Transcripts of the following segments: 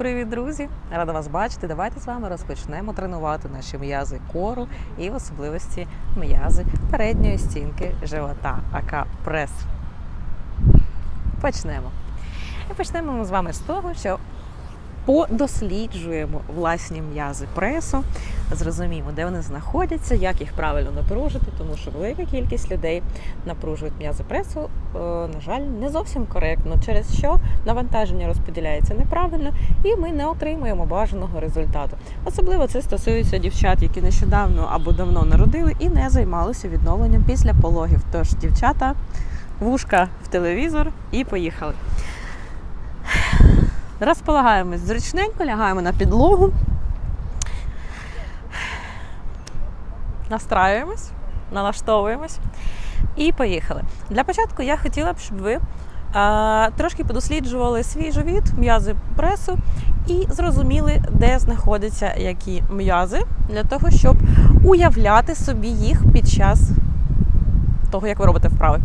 Привіт, друзі! Рада вас бачити. Давайте з вами розпочнемо тренувати наші м'язи кору і в особливості м'язи передньої стінки живота, ака прес. Почнемо. І почнемо ми з вами з того, що подосліджуємо власні м'язи пресу, зрозуміємо, де вони знаходяться, як їх правильно напружити, тому що велика кількість людей напружують м'язи пресу, е, на жаль, не зовсім коректно, через що навантаження розподіляється неправильно, і ми не отримуємо бажаного результату. Особливо це стосується дівчат, які нещодавно або давно народили і не займалися відновленням після пологів. Тож, дівчата, вушка в телевізор і поїхали. Розполагаємось зручненько, лягаємо на підлогу. Настраюємось, налаштовуємось і поїхали. Для початку я хотіла б, щоб ви трошки подосліджували свій живіт, м'язи пресу і зрозуміли, де знаходяться які м'язи, для того, щоб уявляти собі їх під час того, як ви робите вправи.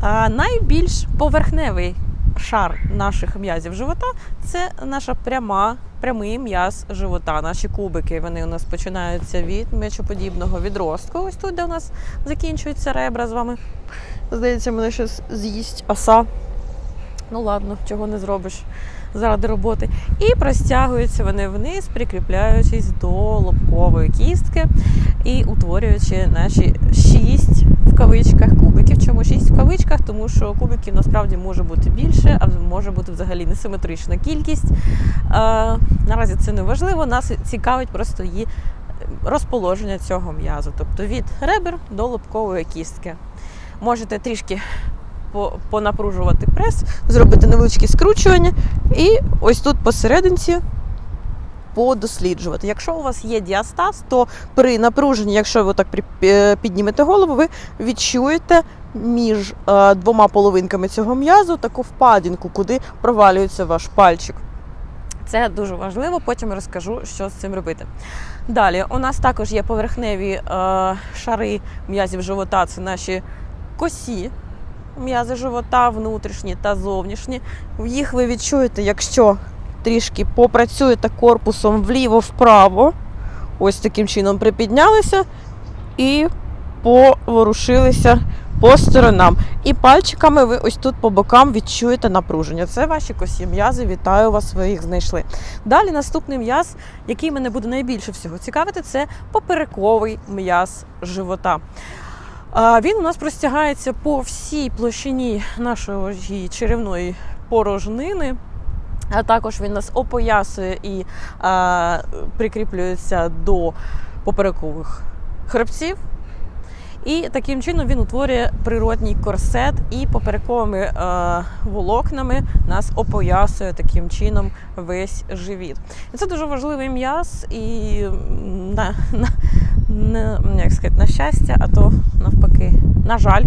А, найбільш поверхневий шар наших м'язів живота це наша пряма, прямий м'яз живота. Наші кубики вони у нас починаються від м'ячоподібного відростку. Ось тут, де у нас закінчуються ребра з вами. Здається, мене щось з'їсть оса. Ну ладно, чого не зробиш заради роботи. І простягуються вони вниз, прикріпляючись до лобкової кістки і утворюючи наші шість кавичках кубиків. Чому шість в кавичках? Тому що кубиків насправді може бути більше, а може бути взагалі несиметрична кількість. Е, наразі це не важливо, нас цікавить просто її розположення цього м'язу, тобто від ребер до лобкової кістки. Можете трішки понапружувати прес, зробити невеличкі скручування, і ось тут посерединці подосліджувати. Якщо у вас є діастаз, то при напруженні, якщо ви так е, піднімете голову, ви відчуєте між е, двома половинками цього м'язу таку впадінку, куди провалюється ваш пальчик. Це дуже важливо, потім розкажу, що з цим робити. Далі, у нас також є поверхневі е, шари м'язів живота, це наші косі м'язи живота, внутрішні та зовнішні. Їх ви відчуєте, якщо трішки попрацюєте корпусом вліво-вправо. Ось таким чином припіднялися і поворушилися по сторонам. І пальчиками ви ось тут по бокам відчуєте напруження. Це ваші косі м'язи. Вітаю вас, ви їх знайшли. Далі наступний м'яз, який мене буде найбільше всього цікавити, це поперековий м'яз живота. Він у нас простягається по всій площині нашої черевної порожнини. А також він нас опоясує і а, прикріплюється до поперекових хребців. І таким чином він утворює природній корсет і поперековими е, волокнами нас опоясує таким чином весь живіт. І це дуже важливий м'яз, і на, на, на, як сказати, на щастя, а то навпаки, на жаль,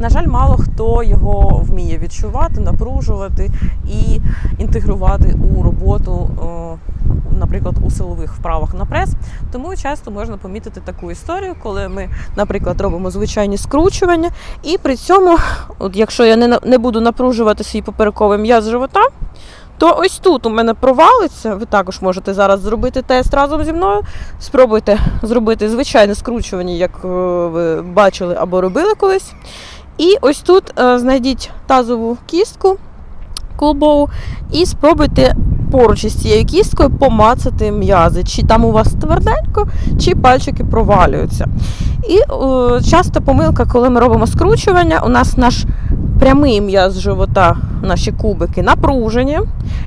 на жаль, мало хто його вміє відчувати, напружувати і інтегрувати у роботу, наприклад, у силових вправах на прес. Тому часто можна помітити таку історію, коли ми, наприклад, робимо звичайні скручування, і при цьому, от якщо я не, не буду напружувати свій поперековий м'яз живота, то ось тут у мене провалиться. Ви також можете зараз зробити тест разом зі мною. Спробуйте зробити звичайне скручування, як е, ви бачили або робили колись. І ось тут е, знайдіть тазову кістку колбову і спробуйте поруч із цією кісткою помацати м'язи. Чи там у вас тверденько, чи пальчики провалюються. І е, часто помилка, коли ми робимо скручування, у нас наш прямий м'яз живота, наші кубики напружені,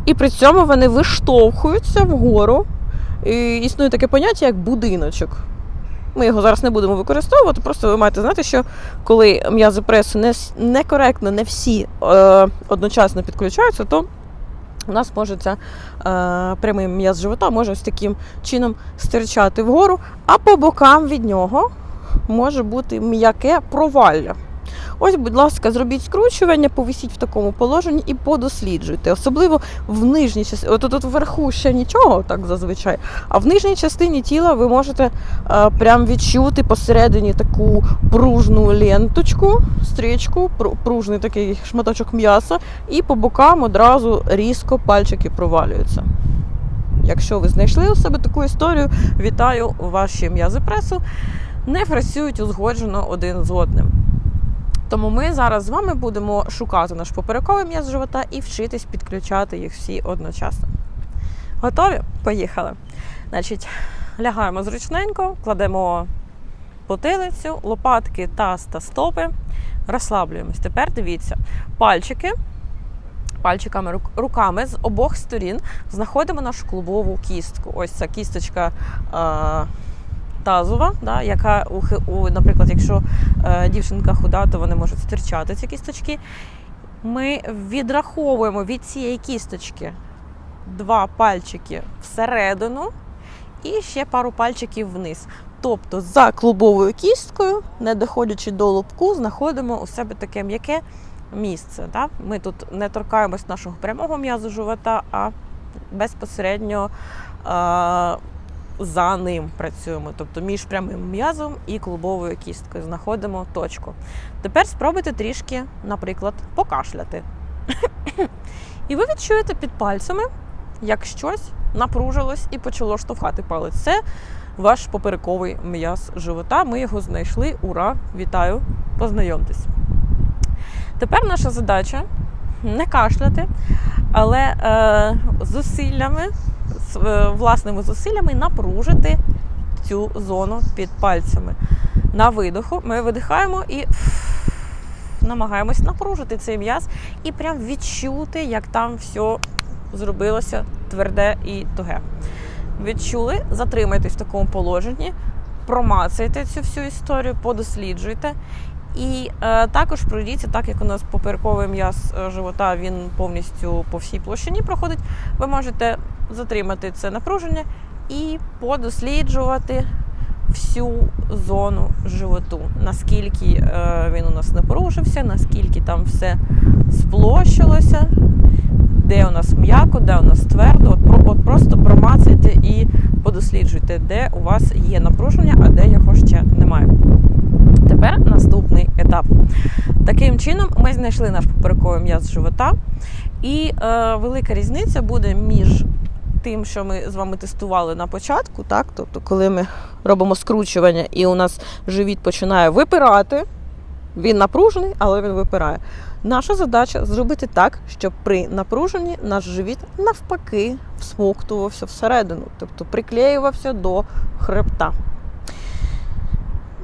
і при цьому вони виштовхуються вгору. І існує таке поняття, як будиночок. Ми його зараз не будемо використовувати, просто ви маєте знати, що коли м'язи пресу не, некоректно, не всі е, одночасно підключаються, то у нас може ця е, прямий м'яз живота може ось таким чином стирчати вгору, а по бокам від нього може бути м'яке провалля. Ось, будь ласка, зробіть скручування, повисіть в такому положенні і подосліджуйте. Особливо в нижній частині. Тут вверху ще нічого, так зазвичай. А в нижній частині тіла ви можете е, прям відчути посередині таку пружну ленточку, стрічку, пру- пружний такий шматочок м'яса, і по бокам одразу різко пальчики провалюються. Якщо ви знайшли у себе таку історію, вітаю ваші м'язи пресу не працюють узгоджено один з одним. Тому ми зараз з вами будемо шукати наш поперековий м'яз живота і вчитись підключати їх всі одночасно. Готові? Поїхали. Значить, лягаємо зручненько, кладемо потилицю, лопатки, таз та стопи, розслаблюємось. Тепер дивіться, пальчики. Пальчиками руками з обох сторін знаходимо нашу клубову кістку. Ось ця кісточка е, тазова, да, яка у, наприклад, якщо е, дівчинка худа, то вони можуть стирчати ці кісточки. Ми відраховуємо від цієї кісточки два пальчики всередину і ще пару пальчиків вниз. Тобто за клубовою кісткою, не доходячи до лобку, знаходимо у себе таке м'яке місце. Да? Ми тут не торкаємось нашого прямого м'язу живота, а безпосередньо е- за ним працюємо. Тобто між прямим м'язом і клубовою кісткою знаходимо точку. Тепер спробуйте трішки, наприклад, покашляти. І ви відчуєте під пальцями, як щось напружилось і почало штовхати палець. Це ваш поперековий м'яз живота. Ми його знайшли. Ура! Вітаю! Познайомтесь. Тепер наша задача не кашляти, але е, зусиллями, власними зусиллями напружити цю зону під пальцями. На видоху ми видихаємо і намагаємось напружити цей м'яз і прям відчути, як там все зробилося тверде і туге. Відчули, затримайтесь в такому положенні, промацайте цю всю історію, подосліджуйте. І е, також пройдіться, так як у нас поперековий м'яз е, живота, він повністю по всій площині проходить. Ви можете затримати це напруження і подосліджувати всю зону животу, наскільки е, він у нас напружився, наскільки там все сплощилося, де у нас м'яко, де у нас твердо. От, от просто промацайте і подосліджуйте, де у вас є напруження, а де його ще немає. Тепер наступний етап. Таким чином, ми знайшли наш поперековий м'яз живота, і е, велика різниця буде між тим, що ми з вами тестували на початку, так? Тобто, коли ми робимо скручування і у нас живіт починає випирати, він напружений, але він випирає. Наша задача зробити так, щоб при напруженні наш живіт навпаки всмоктувався всередину, тобто приклеювався до хребта.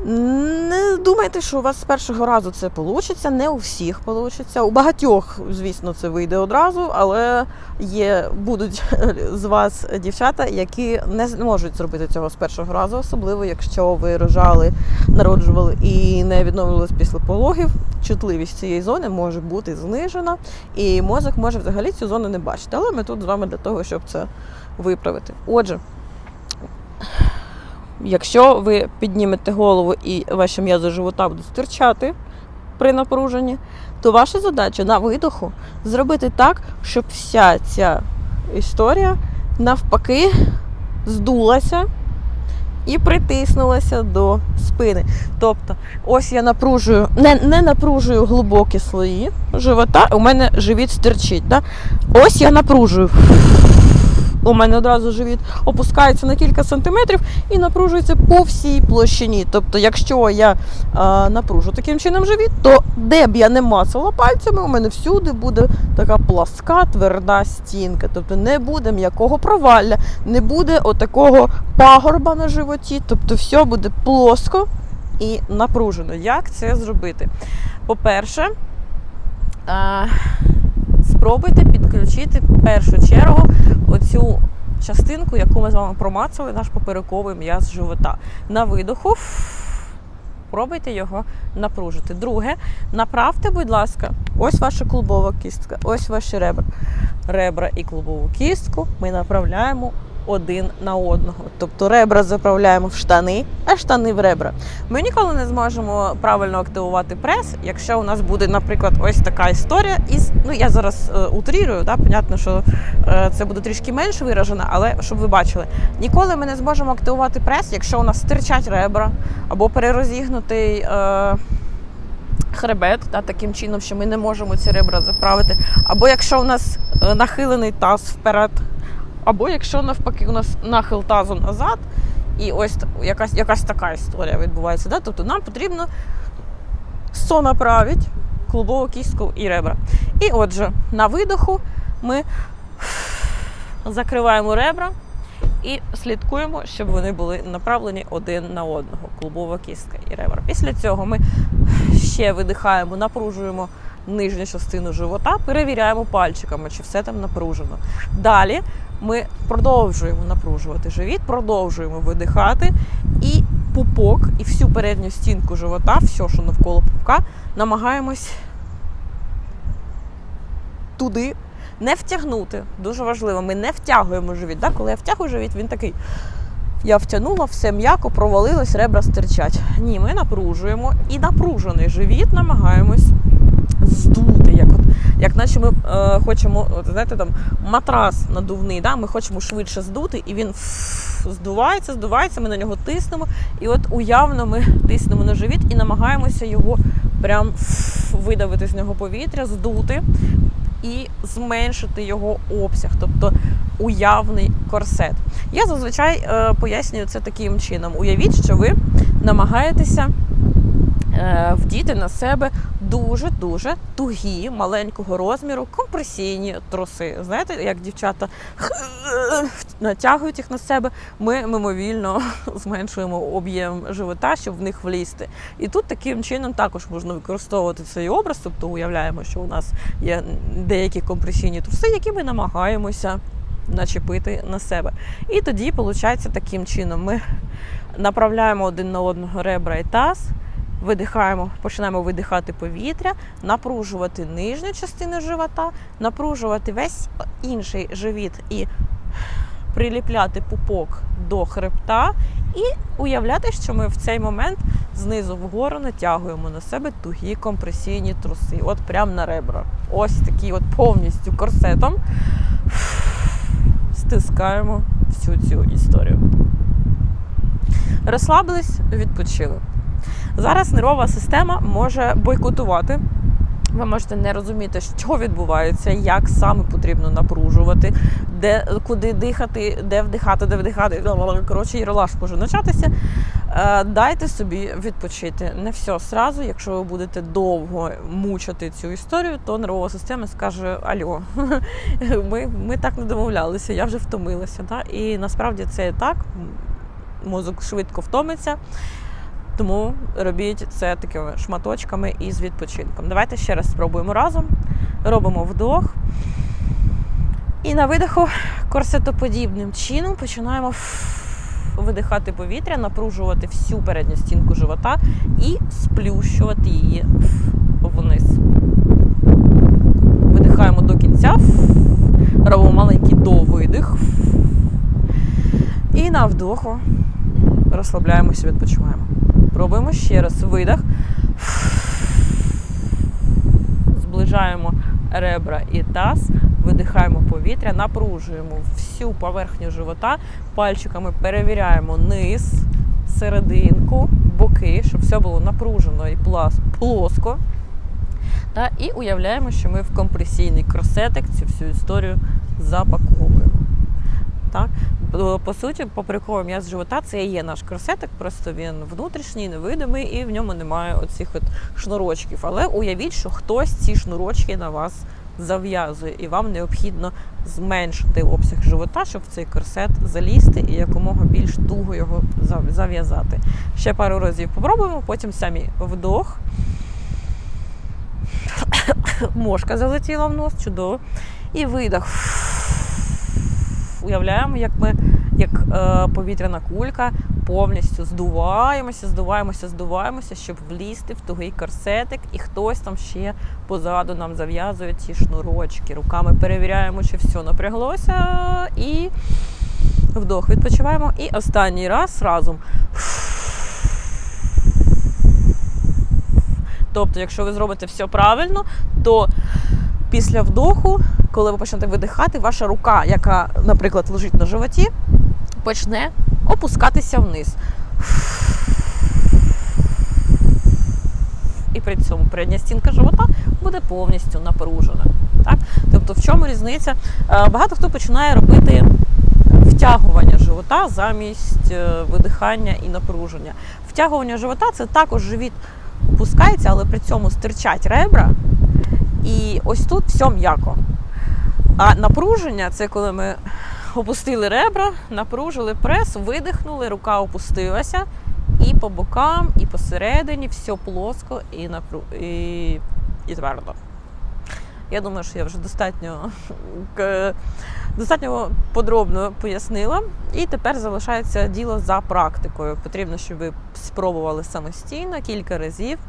Не думайте, що у вас з першого разу це вийде, не у всіх вийде. У багатьох, звісно, це вийде одразу, але є, будуть з вас дівчата, які не зможуть зробити цього з першого разу, особливо якщо ви рожали, народжували і не відновлювалися після пологів. Чутливість цієї зони може бути знижена, і мозок може взагалі цю зону не бачити. Але ми тут з вами для того, щоб це виправити. Отже. Якщо ви піднімете голову і ваші м'язи живота будуть стирчати при напруженні, то ваша задача на видоху зробити так, щоб вся ця історія навпаки здулася і притиснулася до спини. Тобто, ось я напружую, не, не напружую глибокі слої живота, у мене живіт стирчить. Да? Ось я напружую. У мене одразу живіт опускається на кілька сантиметрів і напружується по всій площині. Тобто, якщо я а, напружу таким чином живіт, то де б я не мацала пальцями, у мене всюди буде така пласка, тверда стінка. Тобто не буде м'якого провалля, не буде отакого пагорба на животі. Тобто, все буде плоско і напружено. Як це зробити? По-перше, а, спробуйте підключити першу чергу оцю частинку, яку ми з вами промацали, наш поперековий м'яз живота. На видоху пробуйте його напружити. Друге, направте, будь ласка, ось ваша клубова кістка, ось ваші ребра. Ребра і клубову кістку ми направляємо один на одного. Тобто ребра заправляємо в штани, а штани в ребра. Ми ніколи не зможемо правильно активувати прес, якщо у нас буде, наприклад, ось така історія. Із ну я зараз е, утрірую, да, понятно, що е, це буде трішки менш виражено, але щоб ви бачили, ніколи ми не зможемо активувати прес, якщо у нас стирчать ребра або перерозігнутий. Е, Хребет та, таким чином, що ми не можемо ці ребра заправити. Або якщо у нас е, нахилений таз вперед, Або якщо навпаки у нас нахил тазу назад, і ось якась, якась така історія відбувається. Да? Тобто нам потрібно сонаправити клубову кістку і ребра. І отже, на видоху ми закриваємо ребра і слідкуємо, щоб вони були направлені один на одного. Клубова кістка і ребра. Після цього ми ще видихаємо, напружуємо нижню частину живота, перевіряємо пальчиками, чи все там напружено. Далі ми продовжуємо напружувати живіт, продовжуємо видихати і пупок, і всю передню стінку живота, все, що навколо пупка, намагаємось туди не втягнути. Дуже важливо, ми не втягуємо живіт. Да? Коли я втягую живіт, він такий. Я втягнула, все м'яко, провалилось, ребра стирчать. Ні, ми напружуємо і напружений живіт намагаємось здути, як от, як наче ми е, хочемо, от, знаєте, там матрас надувний, да? ми хочемо швидше здути, і він здувається, здувається, ми на нього тиснемо. І от уявно ми тиснемо на живіт і намагаємося його прям видавити з нього повітря, здути і зменшити його обсяг, тобто уявний корсет. Я зазвичай е, пояснюю це таким чином: уявіть, що ви намагаєтеся вдіти на себе дуже-дуже тугі, маленького розміру, компресійні труси. Знаєте, як дівчата натягують їх на себе, ми мимовільно зменшуємо об'єм живота, щоб в них влізти. І тут таким чином також можна використовувати цей образ, тобто уявляємо, що у нас є деякі компресійні труси, які ми намагаємося начепити на себе. І тоді, виходить, таким чином ми направляємо один на одного ребра і таз, видихаємо, починаємо видихати повітря, напружувати нижню частину живота, напружувати весь інший живіт і приліпляти пупок до хребта, і уявляти, що ми в цей момент знизу вгору натягуємо на себе тугі компресійні труси. От прямо на ребра. Ось такі от повністю корсетом стискаємо всю цю історію. Розслабились, відпочили. Зараз нервова система може бойкотувати. Ви можете не розуміти, що відбувається, як саме потрібно напружувати, де куди дихати, де вдихати, де вдихати. Коротше, і релаш може початися. Е, Дайте собі відпочити. Не все сразу. Якщо ви будете довго мучити цю історію, то нервова система скаже: Альо, ми, ми так не домовлялися, я вже втомилася. Да? І насправді це так. Мозок швидко втомиться. Тому робіть це такими шматочками і з відпочинком. Давайте ще раз спробуємо разом. Робимо вдох. І на видиху корсетоподібним чином починаємо видихати повітря, напружувати всю передню стінку живота і сплющувати її вниз. Видихаємо до кінця. Робимо маленький довидих. І на вдоху розслабляємося, відпочиваємо. Пробуємо ще раз видих. Зближаємо ребра і таз, видихаємо повітря, напружуємо всю поверхню живота, пальчиками перевіряємо низ, серединку, боки, щоб все було напружено і плоско. Та, і уявляємо, що ми в компресійний кросетик цю всю історію запаковуємо. Так? Бо, По суті, по приколу м'яз живота це і є наш корсетик, просто він внутрішній, невидимий, і в ньому немає оцих от шнурочків. Але уявіть, що хтось ці шнурочки на вас зав'язує, і вам необхідно зменшити обсяг живота, щоб в цей корсет залізти і якомога більш туго його зав- зав'язати. Ще пару разів попробуємо, потім самі вдох. Мошка залетіла в нос, чудово. І видох. Уявляємо, як ми, як е, повітряна кулька, повністю здуваємося, здуваємося, здуваємося, щоб влізти в тугий корсетик, і хтось там ще позаду нам зав'язує ці шнурочки. Руками перевіряємо, чи все напряглося. І вдох відпочиваємо. І останній раз разом. Тобто, якщо ви зробите все правильно, то після вдоху, коли ви почнете видихати, ваша рука, яка, наприклад, лежить на животі, почне опускатися вниз. І при цьому передня стінка живота буде повністю напружена. Так? Тобто, в чому різниця? Е, Багато хто починає робити втягування живота замість е, видихання і напруження. Втягування живота це також живіт опускається, але при цьому стирчать ребра. І ось тут все м'яко. А напруження це коли ми опустили ребра, напружили прес, видихнули, рука опустилася. І по бокам, і посередині все плоско і, напру... і... і твердо. Я думаю, що я вже достатньо, достатньо подробно пояснила. І тепер залишається діло за практикою. Потрібно, щоб ви спробували самостійно кілька разів.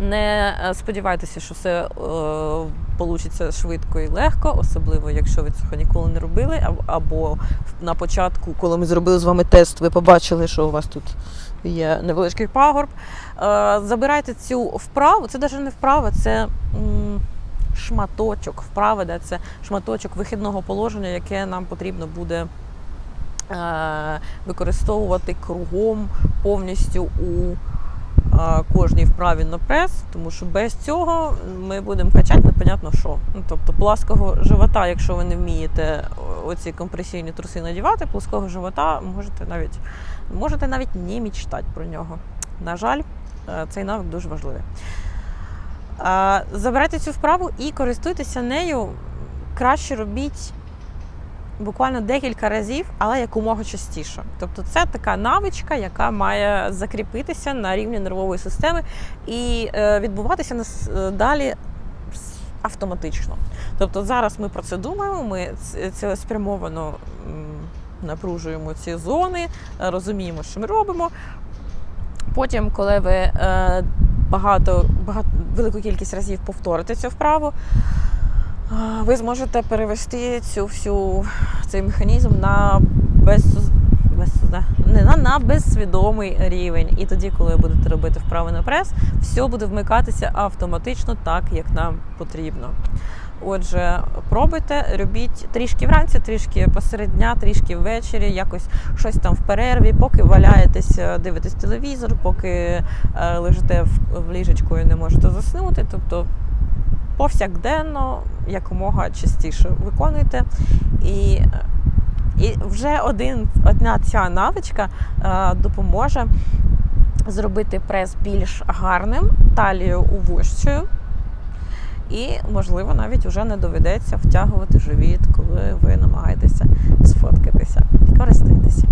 Не е, сподівайтеся, що все е, получиться швидко і легко, особливо якщо ви цього ніколи не робили. Або на початку, коли ми зробили з вами тест, ви побачили, що у вас тут є невеличкий пагорб. Е, забирайте цю вправу. Це навіть не вправа, це шматочок вправи, де це шматочок вихідного положення, яке нам потрібно буде. е, Використовувати кругом повністю у кожній вправі на прес, тому що без цього ми будемо качати непонятно що. Ну, тобто плаского живота, якщо ви не вмієте оці компресійні труси надівати, плоского живота можете навіть, можете навіть не мічтати про нього. На жаль, е, цей навик дуже важливий. Забирайте цю вправу і користуйтеся нею. Краще робіть буквально декілька разів, але якомога частіше. Тобто, це така навичка, яка має закріпитися на рівні нервової системи і е, відбуватися е, далі автоматично. Тобто зараз ми про це думаємо, ми цілеспрямовано напружуємо ці зони, е, розуміємо, що ми робимо. Потім, коли ви е, багато, багато велику кількість разів повторите цю вправу, е, ви зможете перевести цю всю цей механізм на без, не на, на безсвідомий рівень. І тоді, коли ви будете робити вправи на прес, все буде вмикатися автоматично так, як нам потрібно. Отже, пробуйте, робіть трішки вранці, трішки посеред дня, трішки ввечері, якось щось там в перерві, поки валяєтесь, е, дивитесь телевізор, поки е, лежите в ліжечку і не можете заснути. Тобто повсякденно якомога частіше виконуйте. І, і вже один, одна ця навичка е, допоможе зробити прес більш гарним, талію вущою. І, можливо, навіть вже не доведеться втягувати живіт, коли ви намагаєтеся сфоткатися. Користуйтеся.